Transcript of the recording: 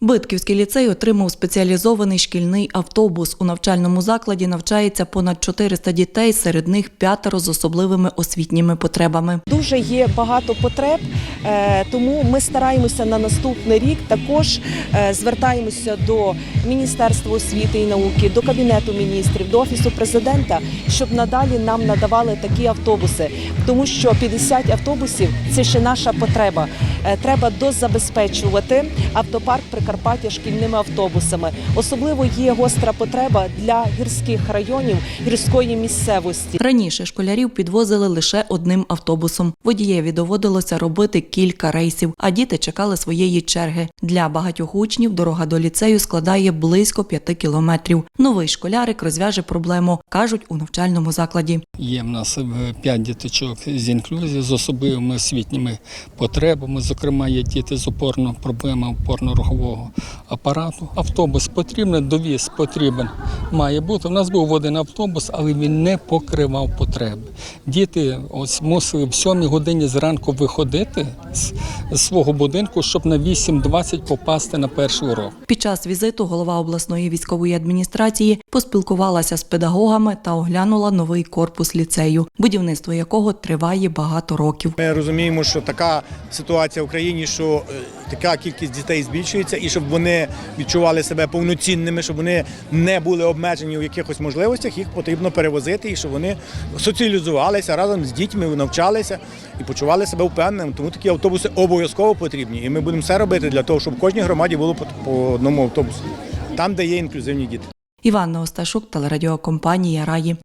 Битківський ліцей отримав спеціалізований шкільний автобус. У навчальному закладі навчається понад 400 дітей, серед них п'ятеро з особливими освітніми потребами. Дуже є багато потреб, е, тому ми стараємося на наступний рік також е, звертаємося до Міністерства освіти і науки, до Кабінету міністрів, до Офісу президента, щоб надалі нам надавали такі автобуси, тому що 50 автобусів це ще наша потреба. Е, Треба дозабезпечувати автопарк Прикарпаття шкільними автобусами. Особливо є гостра потреба для гірських районів гірської місцевості. Раніше школярів підвозили лише одним автобусом. Водієві доводилося робити кілька рейсів, а діти чекали своєї черги. Для багатьох учнів дорога до ліцею складає близько п'яти кілометрів. Новий школярик розв'яже проблему, кажуть у навчальному закладі. Є в нас е, п'ять діточок з інклюзією, з особливими освітніми потребами. Зокрема, є діти з опорно проблема опорно-рухового апарату. Автобус потрібен, довіз потрібен. Має бути. У нас був один автобус, але він не покривав потреби. Діти ось мусили в сьомій годині зранку виходити з з свого будинку, щоб на 8.20 попасти на перший урок. Під час візиту голова обласної військової адміністрації поспілкувалася з педагогами та оглянула новий корпус ліцею, будівництво якого триває багато років. Ми розуміємо, що така ситуація в країні, що е, така кількість дітей збільшується, і щоб вони відчували себе повноцінними, щоб вони не були обмежені в якихось можливостях, їх потрібно перевозити і щоб вони соціалізувалися разом з дітьми, навчалися і почували себе впевненими. Тому такі автобуси обов'язково потрібні. І ми будемо все робити для того, щоб в кожній громаді було по одному автобусу, там, де є інклюзивні діти. Іванна Осташук, телерадіокомпанія Раї.